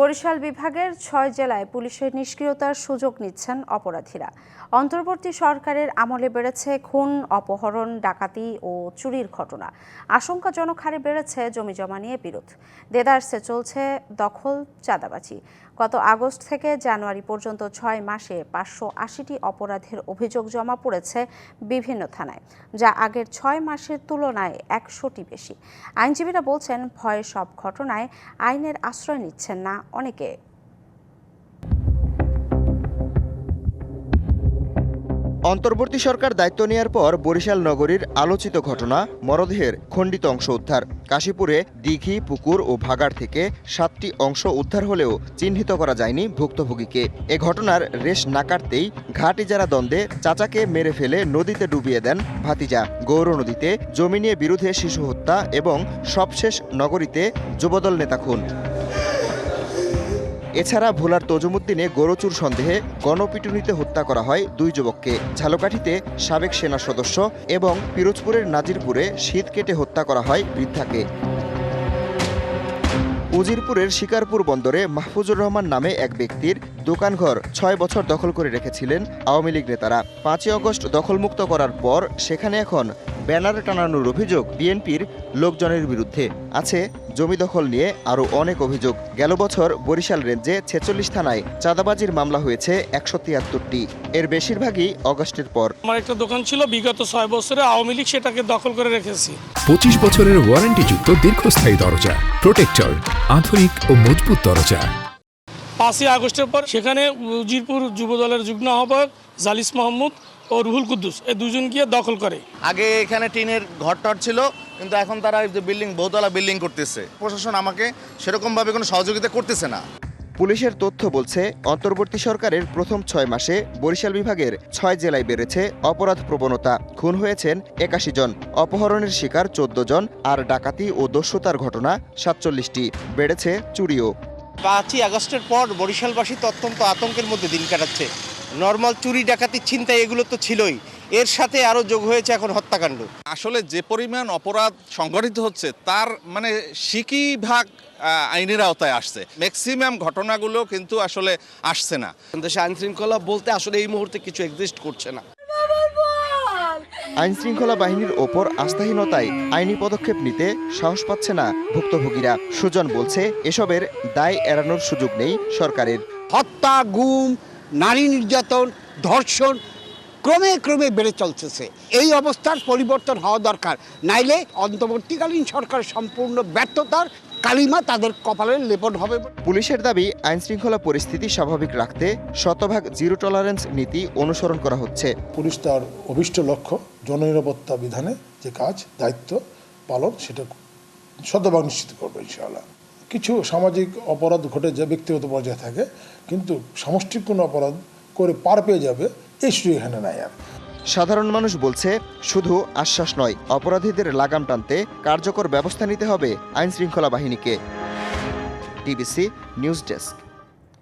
বরিশাল বিভাগের ছয় জেলায় পুলিশের নিষ্ক্রিয়তার সুযোগ নিচ্ছেন অপরাধীরা। অন্তর্বর্তী সরকারের আমলে বেড়েছে খুন, অপহরণ, ডাকাতি ও চুরির ঘটনা। আশঙ্কাজনক হারে বেড়েছে জমি জমা নিয়ে বিরোধ। দেদারসে চলছে দখল, চাঁদাবাজি। গত আগস্ট থেকে জানুয়ারি পর্যন্ত ছয় মাসে পাঁচশো আশিটি অপরাধের অভিযোগ জমা পড়েছে বিভিন্ন থানায়, যা আগের ছয় মাসের তুলনায় একশোটি বেশি। আইনজীবীরা বলছেন, ভয়ে সব ঘটনায় আইনের আশ্রয় নিচ্ছেন না অনেকে। অন্তর্বর্তী সরকার দায়িত্ব নেওয়ার পর বরিশাল নগরীর আলোচিত ঘটনা, মরদেহের খণ্ডিত অংশ উদ্ধার। কাশীপুরে দিঘি, পুকুর ও ভাগাড় থেকে সাতটি অংশ উদ্ধার হলেও চিহ্নিত করা যায়নি ভুক্তভোগীকে। এ ঘটনার রেশ না কাটতেই ঘাট ইজারা দ্বন্দ্বে চাচাকে মেরে ফেলে নদীতে ডুবিয়ে দেন ভাতিজা। গৌর নদীতে জমি নিয়ে বিরুদ্ধে শিশু হত্যা এবং সবশেষ নগরীতে যুবদল নেতা খুন। এছাড়া ভোলার তজুমুদ্দিনে গরুচুর সন্দেহে গণপিটুনিতে হত্যা করা হয় দুই যুবককে। ঝালকাঠিতে সাবেক সেনা সদস্য এবং পিরোজপুরের নাজিরপুরে শীত কেটে হত্যা করা হয় বৃদ্ধাকে। উজিরপুরের শিকারপুর বন্দরে মাহফুজুর রহমান নামে এক ব্যক্তির দোকানঘর ছয় বছর দখল করে রেখেছিলেন আওয়ামী লীগ নেতারা। পাঁচই অগস্ট দখলমুক্ত করার পর সেখানে এখন ব্যানার টানানোর অভিযোগ বিএনপির লোকজনের বিরুদ্ধে। আছে জমি দখল নিয়ে আরও অনেক অভিযোগ। গেল বছর বরিশাল রেঞ্জে ছেচল্লিশ থানায় চাঁদাবাজির মামলা হয়েছে একশো তিয়াত্তরটি। এর বেশিরভাগই অগস্টের পর। আমার একটা দোকান ছিল বিগত ছয় বছরে আওয়ামী লীগ সেটাকে দখল করে রেখেছি। পঁচিশ বছরের ওয়ারেন্টিযুক্ত দীর্ঘস্থায়ী দরজা প্রোটেক্টর আধুনিক ও মজবুত দরজা। পাঁচই আগস্টের পর সেখানে উজিরপুর যুব দলের যুগ্ম আহ্বায়ক জালিস মাহমুদ ও রুহুল কুদ্দুস এই দুজন গিয়ে দখল করে। আগে এখানে টিনের ঘর টর ছিল কিন্তু এখন তারা যে বিল্ডিং বহুতলা বিল্ডিং করতেছে। প্রশাসন আমাকে সেরকমভাবে কোনো সহযোগিতা করতেছে না। পুলিশের তথ্য বলছে অন্তর্বর্তী সরকারের প্রথম ছয় মাসে বরিশাল বিভাগের ছয় জেলায় বেড়েছে অপরাধ প্রবণতা। খুন হয়েছেন একাশি জন অপহরণের শিকার চোদ্দ জন আর ডাকাতি ও দস্যুতার ঘটনা সাতচল্লিশটি। বেড়েছে চুরিও। পাঁচই আগস্টের পর বরিশালবাসী তো অত্যন্ত আতঙ্কের মধ্যে দিন কাটাচ্ছে। নর্মাল চুরি ডাকাতি ছিনতাই এগুলো তো ছিলই। এর সাথে আরও যোগ হয়েছে এখন হত্যাকাণ্ড। আসলে যে পরিমাণ অপরাধ সংঘটিত হচ্ছে তার মানে সিকি ভাগ আইনের আওতায় আসছে। ম্যাক্সিমাম ঘটনাগুলো কিন্তু আসলে আসছে না। দেশে আইন শৃঙ্খলা বলতে আসলে এই মুহূর্তে কিছু এক্সিস্ট করছে না। আইন শৃঙ্খলা বাহিনীর ওপর আস্থাহীনতায় আইনি পদক্ষেপ নিতে সাহস পাচ্ছে না ভুক্তভোগীরা। সুজন বলছে, এসবের দায় এড়ানোর সুযোগ নেই সরকারের। হত্যা, গুম, নারী নির্যাতন, ধর্ষণ ক্রমে ক্রমে বেড়ে চলতেছে। এই অবস্থার পরিবর্তন হওয়া দরকার। নাইলে অন্তর্বর্তীকালীন সরকার সম্পূর্ণ ব্যর্থতার কালিমা তাদের কপালে লেপন হবে। পুলিশের দাবি আইন শৃঙ্খলা পরিস্থিতি স্বাভাবিক রাখতে শতভাগ জিরো টলারেন্স নীতি অনুসরণ করা হচ্ছে। পুলিশ তার অভিষ্ট লক্ষ্য জননিরাপত্তা বিধানে যে কাজ দায়িত্ব পালন সেটা শতভাগ নিশ্চিত করবে ইনশাআল্লাহ। কিছু সামাজিক অপরাধ ঘটে যে ব্যক্তিগত পর্যায়ে থাকে কিন্তু সামষ্টিক কোনো অপরাধ করে পার পেয়ে যাবে এই সুযোগ এখানে নাই আর। সাধারণ মানুষ বলছে, শুধু আশ্বাস নয়, অপরাধীদের লাগাম টানতে কার্যকর ব্যবস্থা নিতে হবে আইনশৃঙ্খলা বাহিনীকে। TBC news desk.